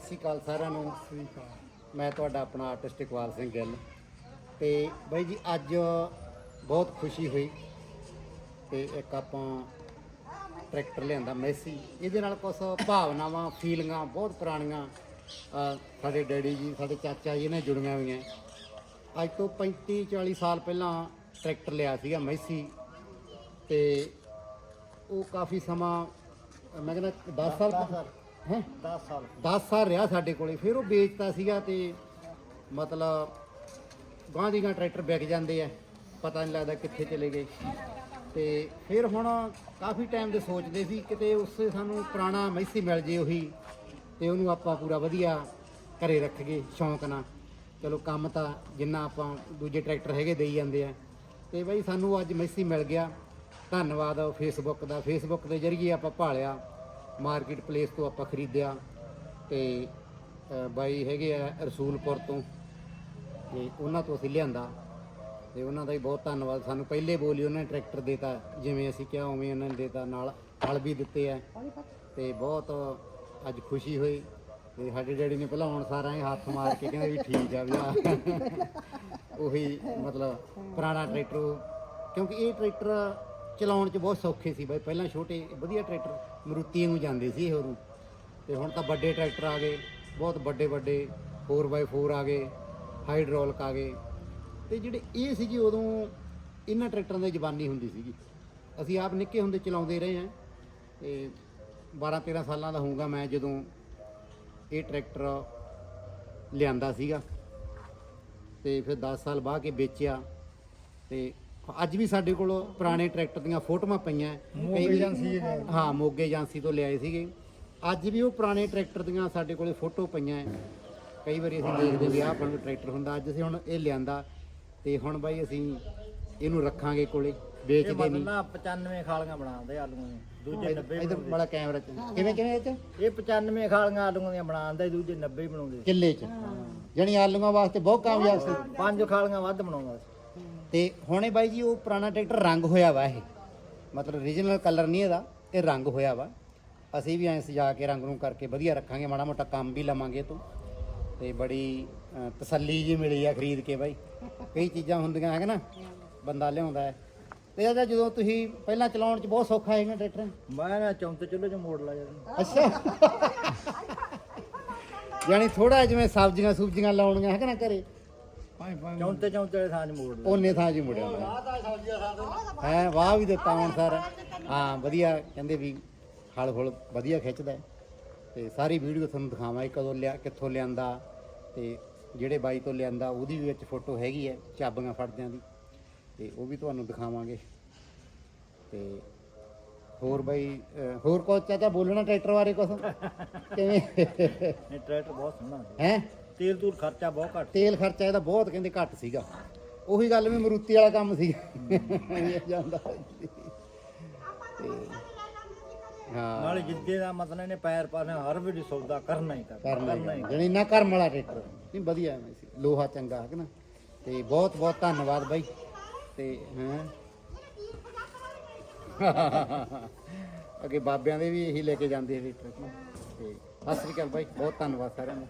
ਸ਼੍ਰੀ ਅਕਾਲ ਸਾਰਿਆਂ ਨੂੰ। ਮੈਂ ਤੁਹਾਡਾ ਆਪਣਾ ਆਰਟਿਸਟ ਇਕਬਾਲ ਸਿੰਘ ਗਿੱਲ। ਤੇ ਬਾਈ ਜੀ ਅੱਜ ਬਹੁਤ ਖੁਸ਼ੀ ਹੋਈ ਤੇ ਇੱਕ ਆਪਾਂ ਟਰੈਕਟਰ ਲਿਆਂਦਾ ਮੈਸੀ। ਇਹਦੇ ਨਾਲ ਕੁਝ ਭਾਵਨਾਵਾਂ ਫੀਲਿੰਗਾਂ ਬਹੁਤ ਪੁਰਾਣੀਆਂ ਸਾਡੇ ਡੈਡੀ ਜੀ ਸਾਡੇ ਚਾਚਾ ਜੀ ਨੇ ਜੁੜੀਆਂ ਹੋਈਆਂ। ਅੱਜ ਤੋਂ 35 40 ਸਾਲ ਪਹਿਲਾਂ ਟਰੈਕਟਰ ਲਿਆ ਸੀਗਾ ਮੈਸੀ। ਤੇ ਉਹ ਕਾਫੀ ਸਮਾਂ ਮੈਂ ਕਹਿੰਦਾ 10 ਸਾਲ। ਹੈ? 10 ਸਾਲ 10 ਸਾਲ ਰਿਹਾ ਸਾਡੇ ਕੋਲੇ ਫਿਰ ਉਹ ਵੇਚਤਾ ਸੀਗਾ ਤੇ ਮਤਲਬ ਗਾਂ ਦੀ ਗਾਂ ਟਰੈਕਟਰ ਵਿਕ ਜਾਂਦੇ ਆ ਪਤਾ ਨਹੀਂ ਲੱਗਦਾ ਕਿੱਥੇ ਚਲੇ ਗਏ। ਤੇ ਫਿਰ ਹੁਣ ਕਾਫੀ ਟਾਈਮ ਦੇ ਸੋਚਦੇ ਸੀ ਕਿਤੇ ਉਸੇ ਸਾਨੂੰ ਪੁਰਾਣਾ ਮੈਸੀ ਮਿਲ ਜੇ ਉਹੀ ਤੇ ਉਹਨੂੰ ਆਪਾਂ ਪੂਰਾ ਵਧੀਆ ਘਰੇ ਰੱਖੀਏ ਸ਼ੌਂਕ ਨਾਲ। ਚਲੋ ਕੰਮ ਤਾਂ ਜਿੰਨਾ ਆਪਾਂ ਦੂਜੇ ਟਰੈਕਟਰ ਹੈਗੇ ਦੇਈ ਜਾਂਦੇ ਆ। ਤੇ ਬਈ ਸਾਨੂੰ ਅੱਜ ਮੈਸੀ ਮਿਲ ਗਿਆ ਧੰਨਵਾਦ ਫੇਸਬੁੱਕ ਦਾ। ਫੇਸਬੁੱਕ ਦੇ ਜ਼ਰੀਏ ਆਪਾਂ ਭਾਲਿਆ। ਮਾਰਕੀਟ ਪਲੇਸ ਤੋਂ ਆਪਾਂ ਖਰੀਦਿਆ ਤੇ ਬਾਈ ਹੈਗੇ ਆ ਰਸੂਲਪੁਰ ਤੋਂ। ਤੇ ਉਹਨਾਂ ਤੋਂ ਅਸੀਂ ਲਿਆਂਦਾ। ਤੇ ਉਹਨਾਂ ਦਾ ਵੀ ਬਹੁਤ ਧੰਨਵਾਦ। ਸਾਨੂੰ ਪਹਿਲੇ ਬੋਲੀ ਉਹਨਾਂ ਨੇ ਟਰੈਕਟਰ ਦੇਤਾ, ਜਿਵੇਂ ਅਸੀਂ ਕਿਹਾ ਉਵੇਂ ਉਹਨਾਂ ਨੇ ਦੇਤਾ। ਨਾਲ ਹਲ ਵੀ ਦਿੱਤੇ ਆ। ਤੇ ਬਹੁਤ ਅੱਜ ਖੁਸ਼ੀ ਹੋਈ। ਤੇ ਸਾਡੇ ਡੈਡੀ ਨੇ ਪਹਿਲਾਂ ਹੁਣ ਸਾਰਾ ਹੀ ਹੱਥ ਮਾਰ ਕੇ ਕਹਿੰਦੇ ਵੀ ਠੀਕ ਆ ਵੀ ਆ। ਉਹੀ ਮਤਲਬ ਪੁਰਾਣਾ ਟਰੈਕਟਰ ਕਿਉਂਕਿ ਇਹ ਟਰੈਕਟਰ ਚਲਾਉਣ 'ਚ ਬਹੁਤ ਸੌਖੇ ਸੀ ਬਾਈ। ਪਹਿਲਾਂ ਛੋਟੇ ਵਧੀਆ ਟਰੈਕਟਰ ਮਰੂਤੀ ਨੂੰ ਜਾਂਦੇ ਸੀ ਇਹ ਉਦੋਂ ਤੇ ਹੁਣ ਤਾਂ ਵੱਡੇ ਟਰੈਕਟਰ ਆ ਗਏ, ਬਹੁਤ ਵੱਡੇ ਵੱਡੇ 4x4 ਆ ਗਏ ਹਾਈਡ੍ਰੋਲਿਕ ਆ ਗਏ। ਤੇ ਜਿਹੜੇ ਇਹ ਸੀਗੇ ਉਦੋਂ ਇਹਨਾਂ ਟਰੈਕਟਰਾਂ ਦੀ ਜ਼ਬਾਨੀ ਹੁੰਦੀ ਸੀਗੀ। ਅਸੀਂ ਆਪ ਨਿੱਕੇ ਹੁੰਦੇ ਚਲਾਉਂਦੇ ਰਹੇ ਹਾਂ। ਤੇ 12 13 ਸਾਲਾਂ ਦਾ ਹੋਊਗਾ ਮੈਂ ਜਦੋਂ ਇਹ ਟਰੈਕਟਰ ਲਿਆਂਦਾ ਸੀਗਾ। ਤੇ ਫਿਰ 10 ਸਾਲ ਬਾਅਦ ਕੇ ਵੇਚਿਆ। ਤੇ ਅੱਜ ਵੀ ਸਾਡੇ ਕੋਲ ਪੁਰਾਣੇ ਟਰੈਕਟਰ ਦੀਆਂ ਫੋਟੋਆਂ ਪਈਆਂ। ਕਈ ਏਜੰਸੀ ਹਾਂ ਮੋਗੇ ਏਜੰਸੀ ਤੋਂ ਲਿਆਏ ਸੀਗੇ। ਅੱਜ ਵੀ ਉਹ ਪੁਰਾਣੇ ਟਰੈਕਟਰ ਦੀਆਂ ਸਾਡੇ ਕੋਲੇ ਫੋਟੋ ਪਈਆਂ। ਕਈ ਵਾਰੀ ਅਸੀਂ ਦੇਖਦੇ ਵੀ ਆਹ ਆਪਣਾ ਟਰੈਕਟਰ ਹੁੰਦਾ। ਅੱਜ ਅਸੀਂ ਹੁਣ ਇਹ ਲਿਆਂਦਾ ਤੇ ਹੁਣ ਬਾਈ ਅਸੀਂ ਇਹਨੂੰ ਰੱਖਾਂਗੇ ਕੋਲੇ ਵੇਚਦੇ ਮਤਲਬ ਨਹੀਂ। ਨਾ 95 ਖਾਲੀਆਂ ਬਣਾਉਂਦੇ ਆਲੂਆਂ ਦੀਆਂ ਦੂਜੇ 90 ਇਧਰ ਬੜਾ ਕੈਮਰਾ ਚ। ਕਿਵੇਂ ਕਿਵੇਂ ਇਹ ਚ? ਇਹ 95 ਖਾਲੀਆਂ ਆਲੂਆਂ ਦੀਆਂ ਬਣਾਉਂਦੇ ਦੂਜੇ 90 ਹੀ ਬਣਾਉਂਦੇ। ਕਿੱਲੇ ਚ। ਜਣੀ ਆਲੂਆਂ ਵਾਸਤੇ ਬਹੁਤ ਕਾਮਯਾਬ ਸੀ। ਪੰਜ ਖਾਲੀਆਂ ਵੱਧ ਬਣਾਉਂਦਾ ਸੀ। ਤੇ ਹੁਣੇ ਬਾਈ ਜੀ ਉਹ ਪੁਰਾਣਾ ਟਰੈਕਟਰ ਰੰਗ ਹੋਇਆ ਵਾ ਇਹ। ਮਤਲਬ ਰੀਜਨਲ ਕਲਰ ਨਹੀਂ ਇਹਦਾ ਇਹ ਰੰਗ ਹੋਇਆ ਵਾ। ਅਸੀਂ ਵੀ ਐਂ ਸਜਾ ਕੇ ਰੰਗ ਨੂੰ ਕਰਕੇ ਵਧੀਆ ਰੱਖਾਂਗੇ ਮਾੜਾ ਮੋਟਾ ਕੰਮ ਵੀ ਲਵਾਂਗੇ ਤੋਂ। ਤੇ ਬੜੀ ਅ, ਤਸੱਲੀ ਜੀ ਮਿਲੀ ਆ ਖਰੀਦ ਕੇ ਬਾਈ। ਕਈ ਚੀਜ਼ਾਂ ਹੁੰਦੀਆਂ ਹੈ ਨਾ? ਬੰਦਾ ਲਿਆਉਂਦਾ ਹੈ। ਤੇ ਇਹਦਾ ਜਦੋਂ ਤੁਸੀਂ ਪਹਿਲਾਂ ਚਲਾਉਣ ਚ ਬਹੁਤ ਸੌਖਾ ਹੈਗਾ ਟਰੈਕਟਰ? ਮੈਂ ਨਾ ਚੌਂਤੇ ਚੁੱਲ੍ਹੇ 'ਚ ਮੋੜ ਲਾ ਜਾਂਦਾ ਅੱਛਾ। ਯਾਨੀ ਥੋੜਾ ਜਿਵੇਂ ਸਬਜ਼ੀਆਂ ਸੁਬਜ਼ੀਆਂ ਲਾਉਣੀਆਂ ਹੈ ਕਿ ਨਾ ਘਰੇ? ਚੌਂਤੇ ਚੌਂਤੇ ਵਾਲੇ ਥਾਂ 'ਚ ਮੋੜ ਲਾ ਉਹਨੇ ਥਾਂ ਜੀ ਮੁੜਿਆ ਹੈ ਵਾਹ ਵੀ ਦਿੱਤਾ ਹੁਣ ਸਰ। ਹਾਂ ਵਧੀਆ ਕਹਿੰਦੇ ਵੀ ਹਲ ਹੁਲ ਵਧੀਆ ਖਿੱਚਦਾ ਹੈ। ਤੇ ਸਾਰੀ ਵੀਡੀਓ ਤੁਹਾਨੂੰ ਦਿਖਾਵਾਂਗੇ ਕਦੋਂ ਲਿਆ ਕਿੱਥੋਂ ਲਿਆਂਦਾ ਤੇ ਜਿਹੜੇ ਬਾਈ ਤੋਂ ਲਿਆਂਦਾ ਉਹਦੀ ਵੀ ਵਿੱਚ ਫੋਟੋ ਹੈਗੀ ਹੈ ਚਾਬੀਆਂ ਫੜਦਿਆਂ ਦੀ। ਤੇ ਉਹ ਵੀ ਤੁਹਾਨੂੰ ਦਿਖਾਵਾਂਗੇ। ਤੇ ਹੋਰ ਬਾਈ ਅਹ ਹੋਰ ਕੁਝ ਚਾਚਾ ਬੋਲਣਾ ਟਰੈਕਟਰ ਬਾਰੇ ਕੁਝ ਕਿਵੇਂ? ਇਹ ਟਰੈਕਟਰ ਬਹੁਤ ਸੋਹਣਾ। ਹੈ? ਤੇਲ ਤੂਲ ਖਰਚਾ ਬਹੁਤ ਘੱਟ। ਤੇਲ ਖਰਚਾ ਇਹਦਾ ਬਹੁਤ ਕਹਿੰਦੇ ਘੱਟ ਸੀਗਾ। ਉਹੀ ਗੱਲ ਵੀ ਮਰੂਤੀ ਵਾਲਾ ਕੰਮ ਸੀ। ਜਾਂਦਾ ਹਾਂ। ਨਾਲੇ ਜਿੱਦੇ ਦਾ ਮਤਲਬ ਇਹਨੇ ਪੈਰ ਪਾਣੇ ਹਰ ਵੇਲੇ ਸੌਦਾ ਕਰਨਾ ਹੀ ਕਰਨਾ ਕਰਨਾ ਹੀ ਜਣੀ ਨਾ ਕਰਮ ਵਾਲਾ ਟਰੈਕਟਰ ਨਹੀਂ ਵਧੀਆ ਐਵੇਂ ਸੀ। ਲੋਹਾ ਚੰਗਾ ਹੈ ਨਾ? ਤੇ ਬਹੁਤ ਬਹੁਤ ਧੰਨਵਾਦ ਬਾਈ। ਤੇ ਹਾਂ? ਅੱਗੇ ਬਾਬਿਆਂ ਦੇ ਵੀ ਇਹੀ ਲੈ ਕੇ ਜਾਂਦੇ ਸੀ ਟਰੈਕਟਰ ਤੇ ਸਤਿ ਸ੍ਰੀ ਅਕਾਲ ਬਾਈ। ਬਹੁਤ ਧੰਨਵਾਦ ਸਾਰਿਆਂ ਦਾ।